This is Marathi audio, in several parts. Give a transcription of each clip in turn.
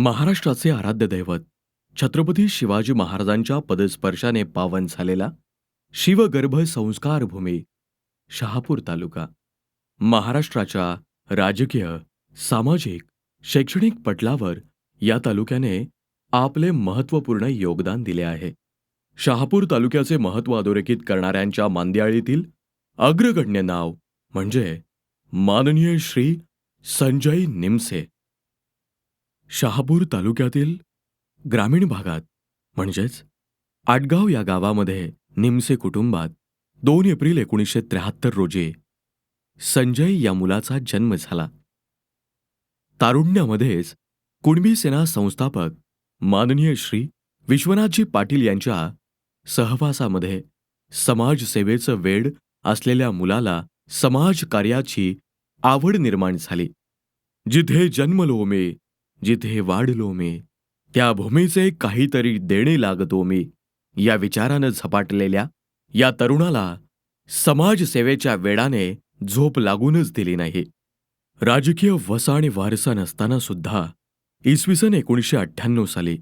महाराष्ट्राचे आराध्य दैवत छत्रपती शिवाजी महाराजांच्या पदस्पर्शाने पावन झालेला शिवगर्भ संस्कारभूमी शहापूर तालुका महाराष्ट्राच्या राजकीय सामाजिक शैक्षणिक पटलावर या तालुक्याने आपले महत्त्वपूर्ण योगदान दिले आहे. शहापूर तालुक्याचे महत्त्व अधोरेखित करणाऱ्यांच्या मांदियाळीतील अग्रगण्य नाव म्हणजे माननीय श्री संजय निमसे. शहापूर तालुक्यातील ग्रामीण भागात म्हणजेच आटगाव या गावामध्ये निमसे कुटुंबात दोन एप्रिल एकोणीसशे त्र्याहत्तर रोजी संजय या मुलाचा जन्म झाला. तारुण्यामध्येच कुणबी सेना संस्थापक माननीय श्री विश्वनाथजी पाटील यांच्या सहवासामध्ये समाजसेवेचं वेड असलेल्या मुलाला समाजकार्याची आवड निर्माण झाली जिथे जन्मलो मी जिथे वाढलो मी त्या भूमीचे काहीतरी देणे लागतो मी. या विचारानं झपाटलेल्या या तरुणाला समाजसेवेच्या वेडाने झोप लागूनच दिली नाही. राजकीय वसा आणि वारसा नसताना सुद्धा इसवी सन एकोणीसशे अठ्ठ्याण्णव साली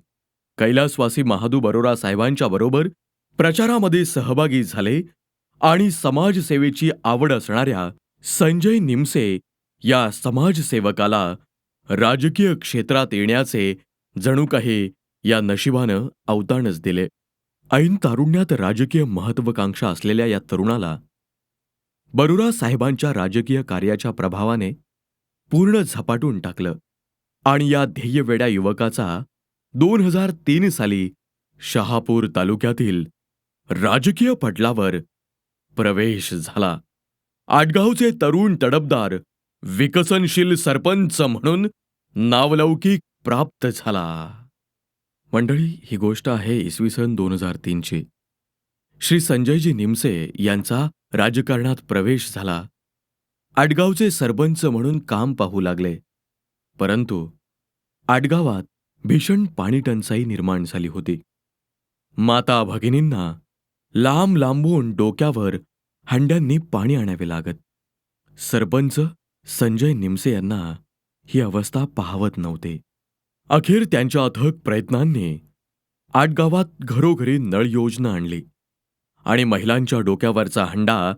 कैलासवासी महादू बरोरा साहेबांच्या बरोबर प्रचारामध्ये सहभागी झाले आणि समाजसेवेची आवड असणाऱ्या संजय निमसे या समाजसेवकाला राजकीय क्षेत्रात येण्याचे जणू काही या नशिबानं अवतारणच दिले. ऐन तारुण्यात राजकीय महत्वाकांक्षा असलेल्या या तरुणाला बरुरा साहेबांच्या राजकीय कार्याच्या प्रभावाने पूर्ण झपाटून टाकलं आणि या ध्येयवेड्या युवकाचा दोन हजार तीन साली शहापूर तालुक्यातील राजकीय पटलावर प्रवेश झाला. आटगावचे तरुण तडबदार विकसनशील सरपंच म्हणून नावलौकिक प्राप्त झाला. मंडळी ही गोष्ट आहे इसवी सन दोन हजार तीनची. श्री संजयजी निमसे यांचा राजकारणात प्रवेश झाला. आडगावचे सरपंच म्हणून काम पाहू लागले. परंतु आडगावात भीषण पाणीटंचाई निर्माण झाली होती. माता भगिनींना लांब लांबून डोक्यावर हंड्यांनी पाणी आणावे लागत. सरपंच संजय निमसे यांना ही अवस्था पाहवत नव्हते. अखेर त्यांच्या अथक प्रयत्नांनी आटगावात घरोघरी नळ योजना आणली आणि महिलांच्या डोक्यावरचा हंडा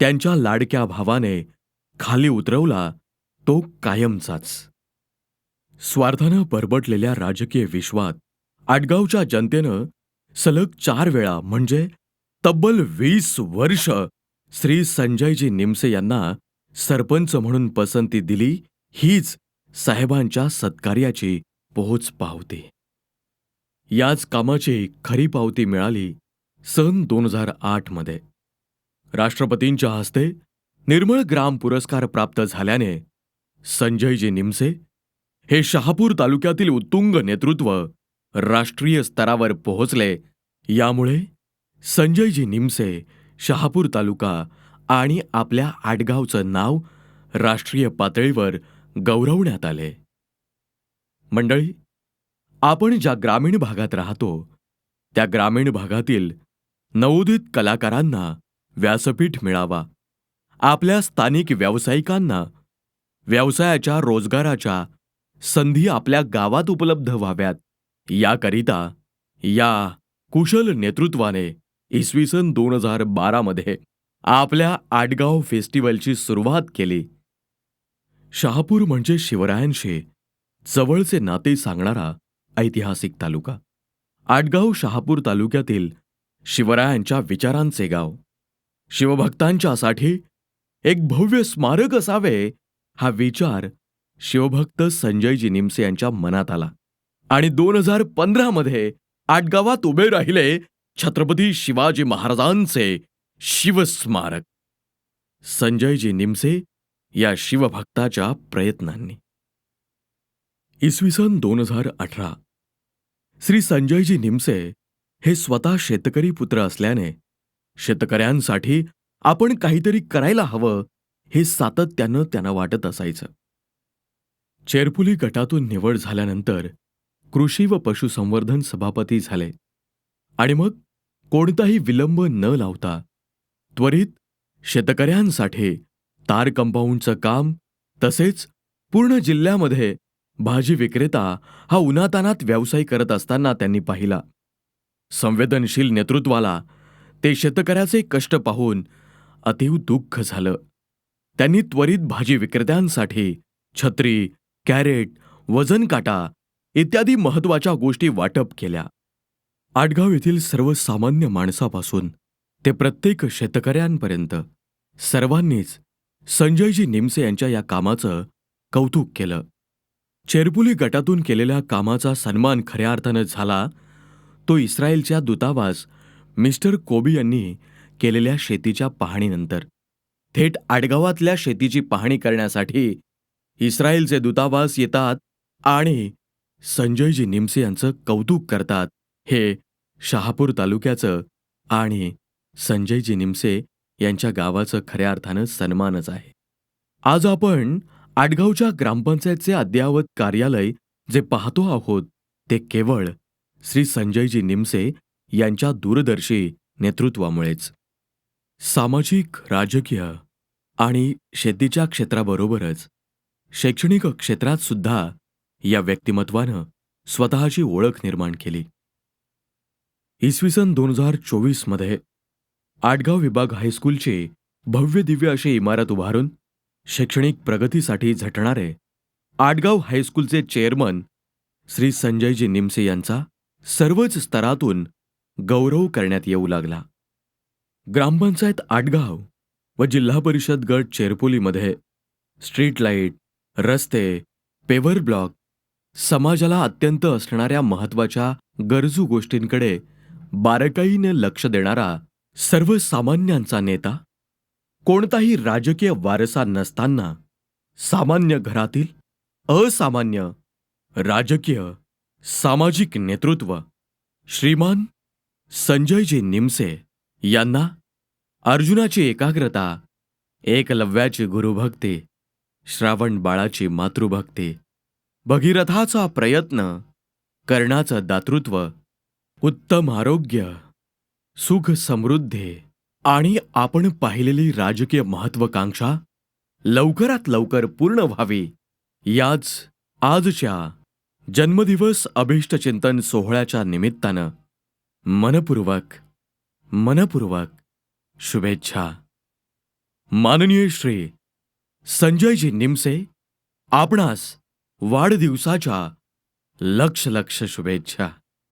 त्यांच्या लाडक्या भावाने खाली उतरवला तो कायमचाच. स्वार्थानं बरबटलेल्या राजकीय विश्वात आटगावच्या जनतेनं सलग चार वेळा म्हणजे तब्बल वीस वर्ष श्री संजयजी निमसे यांना सरपंच म्हणून पसंती दिली हीच साहेबांच्या सत्कार्याची पोहोच पावते. याच कामाची खरी पावती मिळाली सन दोन हजार आठमध्ये. राष्ट्रपतींच्या हस्ते निर्मळ ग्राम पुरस्कार प्राप्त झाल्याने संजयजी निमसे हे शहापूर तालुक्यातील उत्तुंग नेतृत्व राष्ट्रीय स्तरावर पोहोचले यामुळे संजयजी निमसे शहापूर तालुका आणि आपल्या आटगावचं नाव राष्ट्रीय पातळीवर गौरवण्यात आले. मंडळी आपण ज्या ग्रामीण भागात राहतो त्या ग्रामीण भागातील नवोदित कलाकारांना व्यासपीठ मिळावा. आपल्या स्थानिक व्यावसायिकांना व्यवसायाच्या रोजगाराच्या संधी आपल्या गावात उपलब्ध व्हाव्यात याकरिता या कुशल नेतृत्वाने इसवी सन दोन हजार बारामध्ये आपल्या आटगाव फेस्टिवलची सुरुवात केली. शहापूर म्हणजे शिवरायांशी जवळचे नाते सांगणारा ऐतिहासिक तालुका. आटगाव शहापूर तालुक्यातील शिवरायांच्या विचारांचे गाव. शिवभक्तांच्यासाठी एक भव्य स्मारक असावे हा विचार शिवभक्त संजयजी निमसे यांच्या मनात आला. आणि दोन हजार पंधरामध्ये आटगावात उभे राहिले छत्रपती शिवाजी महाराजांचे शिवस्मारक. संजयजी निमसे या शिवभक्ताच्या प्रयत्नांनी. इसवी सन दोन हजार अठरा. श्री संजयजी निमसे हे स्वतः शेतकरी पुत्र असल्याने शेतकऱ्यांसाठी आपण काहीतरी करायला हवं हे सातत्यानं त्यांना वाटत असायचं. चेरपुली गटातून निवड झाल्यानंतर कृषी व पशुसंवर्धन सभापती झाले आणि मग कोणताही विलंब न लावता त्वरित शेतकऱ्यांसाठी तार कंपाऊंडचं काम तसेच पूर्ण जिल्ह्यामध्ये भाजी विक्रेता हा उन्हातानात व्यवसाय करत असताना त्यांनी पाहिला. संवेदनशील नेतृत्वाला ते शेतकऱ्याचे कष्ट पाहून अतीव दुःख झालं. त्यांनी त्वरित भाजी विक्रेत्यांसाठी छत्री कॅरेट वजन काटा इत्यादी महत्त्वाच्या गोष्टी वाटप केल्या. आडगाव येथील सर्वसामान्य माणसापासून ते प्रत्येक शेतकऱ्यांपर्यंत. सर्वांनीच संजयजी निमसे यांच्या या कामाचं कौतुक केलं. चेरपुली गटातून केलेल्या कामाचा सन्मान खऱ्या अर्थानं झाला तो इस्रायलच्या दूतावास मिस्टर कोबी यांनी केलेल्या शेतीच्या पाहणीनंतर. थेट आडगावातल्या शेतीची पाहणी करण्यासाठी इस्रायलचे दूतावास येतात आणि संजयजी निमसे यांचं कौतुक करतात हे शहापूर तालुक्याचं आणि संजयजी निमसे यांच्या गावाचं खऱ्या अर्थानं सन्मानच आहे. आज आपण आडगावच्या ग्रामपंचायतचे अद्ययावत कार्यालय जे पाहतो आहोत ते केवळ श्री संजयजी निमसे यांच्या दूरदर्शी नेतृत्वामुळेच. सामाजिक राजकीय आणि शेतीच्या क्षेत्राबरोबरच शैक्षणिक क्षेत्रात सुद्धा या व्यक्तिमत्वानं स्वतःची ओळख निर्माण केली. इसवी सन दोन हजार चोवीसमध्ये आडगाव विभाग हायस्कूलची भव्य दिव्य अशी इमारत उभारून शैक्षणिक प्रगतीसाठी झटणारे आडगाव हायस्कूलचे चेअरमन श्री संजयजी निमसे यांचा सर्वच स्तरातून गौरव करण्यात येऊ लागला. ग्रामपंचायत आडगाव व जिल्हा परिषद गट चेरपोलीमध्ये स्ट्रीट लाइट रस्ते पेवर ब्लॉक समाजाला अत्यंत असणाऱ्या महत्त्वाच्या गरजू गोष्टींकडे बारकाईने लक्ष देणारा सर्वसामान्यांचा नेता कोणताही राजकीय वारसा नसताना सामान्य घरातील असामान्य राजकीय सामाजिक नेतृत्व श्रीमान संजयजी निमसे यांना अर्जुनाची एकाग्रता एकलव्याची गुरुभक्ती श्रावण बाळाची मातृभक्ती भगीरथाचा प्रयत्न कर्णाचं दातृत्व उत्तम आरोग्य सुख समृद्धी आणि आपण पाहिलेली राजकीय महत्वाकांक्षा लवकरात लवकर पूर्ण व्हावी. याच आजच्या जन्मदिवस अभिष्टचिंतन सोहळ्याच्या निमित्तानं मनपूर्वक मनपूर्वक शुभेच्छा. माननीय श्री संजयजी निमसे आपणास वाढदिवसाच्या लक्ष लक्ष शुभेच्छा.